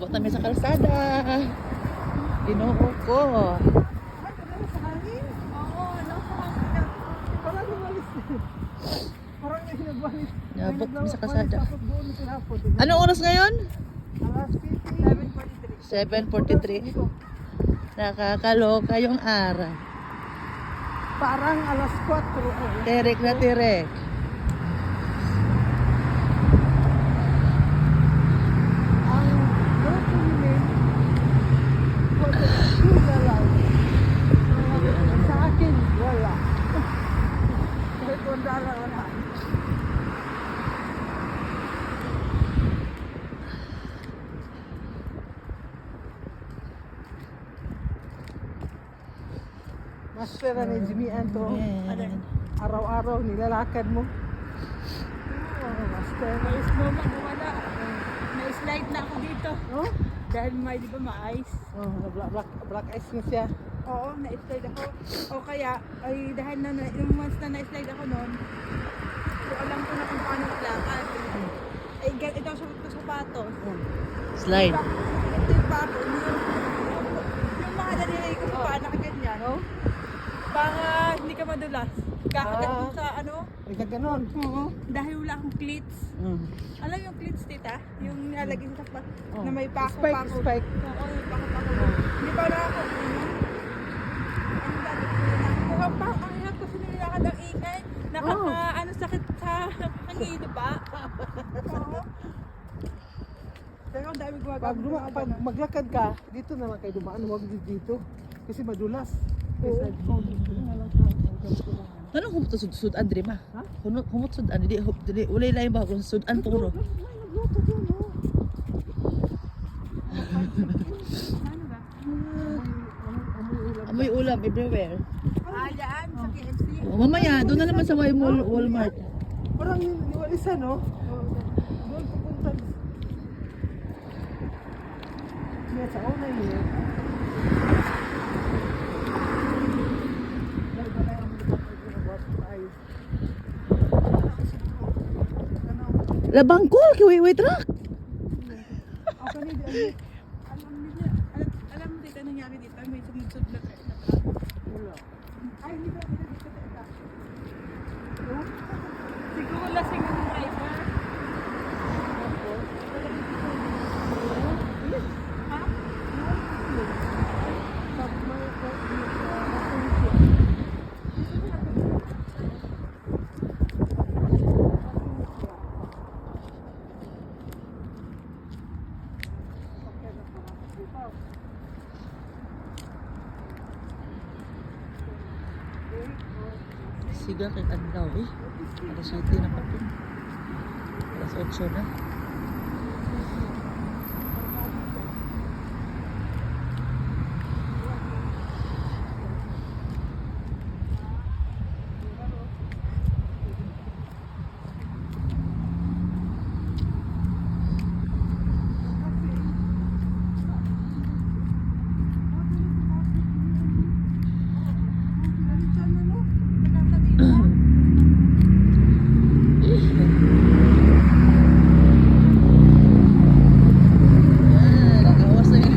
Abot namin sa kalsada. Ginoo ko. Abot kami sa kalsada. Anong oras ngayon? 7.43. Nakakaloka yung araw. Parang alas 4. Terek na terek. Ang grupo nila, wala lang. Sa akin, wala. Kahit wala wala. Mas pera ni Jimmy Anto. Ayan. Araw-araw nilalakad mo. Oh, master. May snow man wala. May slide na ako dito. Oh? Dahil may di ba ma-ice. Oh, black, black, black ice na siya. Oo, na-slide ako. O kaya, ay dahil na, na yung once na na-slide ako noon, so alam ko na kung paano maglakad. Ay, gan- ito sa sa sapatos. Slide. Ba- Ito yung bago. Yung, mga daliri ko sa paa, nakaganyan. Oh? Para hindi ka madulas. Kakagat mo Ah. sa ano. May ganon. Oo. Dahil wala akong cleats. Mm. Alam yung cleats, tita? Yung nilalagay sa sapat Oh. na may Spike, pako-pako. spike. Oo, yung pako-pako. Hindi pa na ako. Ano? Ang dami ko na. Mukhang pa, ang hirap kasi nilakad ang ingay. Nakaka, ano, sakit sa hangin, di ba? Oo. Pero ang dami gumagawa. Pag, duma, pag maglakad ka, dito na lang kayo dumaan, huwag dito. Kasi madulas. Oo. Oo. Dito na lang sa- Anong humot sud sud Andre ma? Ha? Humot sud Andre di dili ulay lain ba kung sud an puro. Oh. Amoy- ulam. Everywhere. Ah, yan, sa KFC. Oh, mamaya doon na naman sa Wal Mall- Walmart. Parang niwalisan, no? Doon pupunta. Yan, sa una niya. Labang cool kiwi wait truck. Alam nila, alam, alam mo dito nangyari dito, may sumudsod na na truck. Ay, hindi ba dito dito dito? Siguro lasing ang driver. Ha? Siga kay adlaw eh. Alas 7 na pa. Alas 8 na. Ah, nagawas na yun.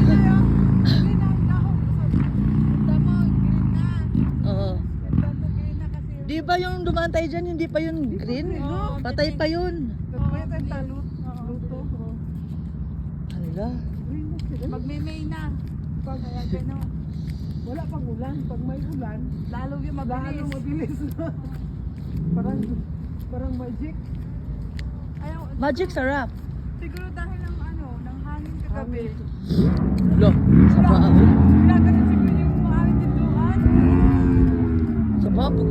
Oo. Di ba yung dumaan tayo dyan, hindi pa yun green? Oo, Patay pa yun. Luto. Hala. Magme-may na. Kaya gano'n. Wala pang ulan. Pag may ulan, Lalo yung lalo mabilis. mabilis na. parang, parang magic. Ayaw, Magic sarap. siguro dahil ng ano, ng hangin kagabi. Lo, sa paa. oh. Wala kasi siguro yung maraming tinduhan.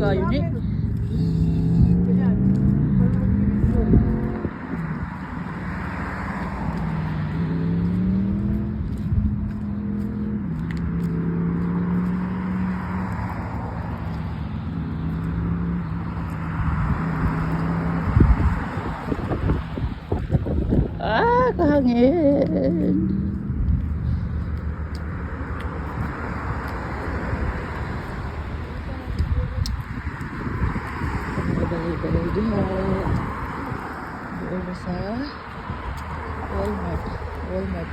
Sa paa po kayo ni. Ganyan. Parang mabilis yun. Ah, kahangin. Oh. doon. Doon sa Walmart. Walmart.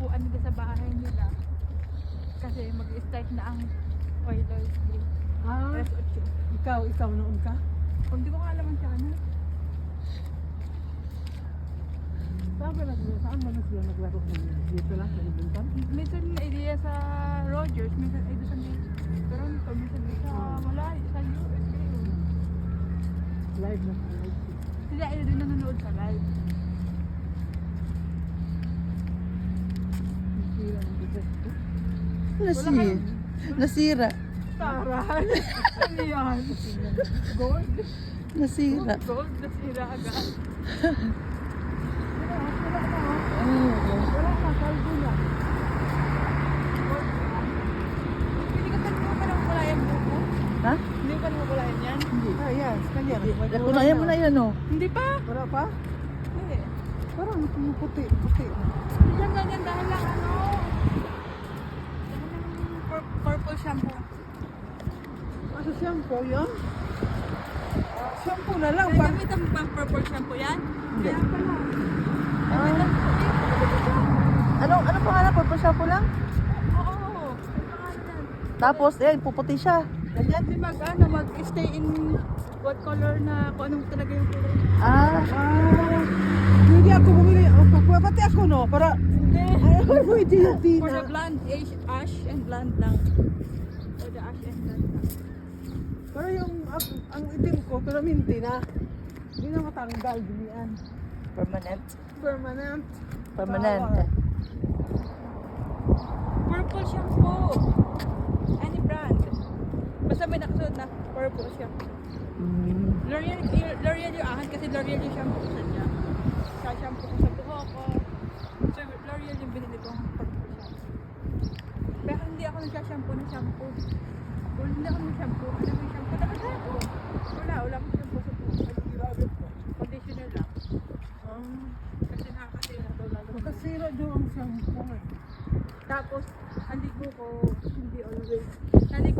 upuan nila sa bahay nila kasi mag-start na ang Oilers Day. Ah, Alas 8. ikaw, ikaw noon ka? Kung di ko nga alam ang channel. Saan ba nag saan ba na sila naglaro ng dito lang sa Libuntan? Minsan may idea sa Rogers, minsan ay doon sa may Toronto, minsan doon sa Malay, sa US. Ngayon. Live na sa live. Sila ay doon nanonood sa live. Sira ng bigas ko. Nasira. Nasira. Taran! ano yan? Gold? Nasira. Gold na sira agad. Oo. Wala na, kalbo na. Gold na. Hindi ka pa mo pa nang wala yung buko? Ha? Hindi pa wala yan? Hindi. Ah, yan, kanya. Kunayan mo na yan, oh. Hindi pa? Wala pa? Hindi. Parang puti, puti. Diyan ganyan dahil lang ano. Dahil lang pur- purple shampoo. Ano shampoo yun? Shampoo na lang. Gamitan mo bang purple shampoo yan? Kaya pala. Ah. Ano, ano pangalan? Purple shampoo lang? Oo. Ang yan. Tapos, eh, puputi siya. Ganyan din mag, ano, mag-stay in what color na kung anong talaga yung kulay. Ah. ah, hindi ako bumili. Oh, pa- pati ako no, para Hindi. ay ako pwede yung For the blonde, ash, ash and blonde lang. For the ash and blonde lang. Pero yung ang, ang itim ko, pero minti na. Hindi na matanggal, dinian. Permanent. Permanent. Permanent. Power. Purple shampoo. Any brand. Basta may nakasuot na purple shampoo. Mm. L'Oreal, L'Oreal yung akin kasi L'Oreal yung shampoo ko sa niya. Sa shampoo ko sa buhok ko. So, L'Oreal yung binili kong purple shampoo. Pero hindi ako nagsashampoo ng shampoo. Well, hindi ako nag-shampoo. Ano yung shampoo talaga? Wala, wala akong shampoo sa buhok. Conditioner lang. Ah, Kasi nakakasira daw lalo. makasira daw ang shampoo. eh. Tapos, haligo ko, hindi always. Hanggang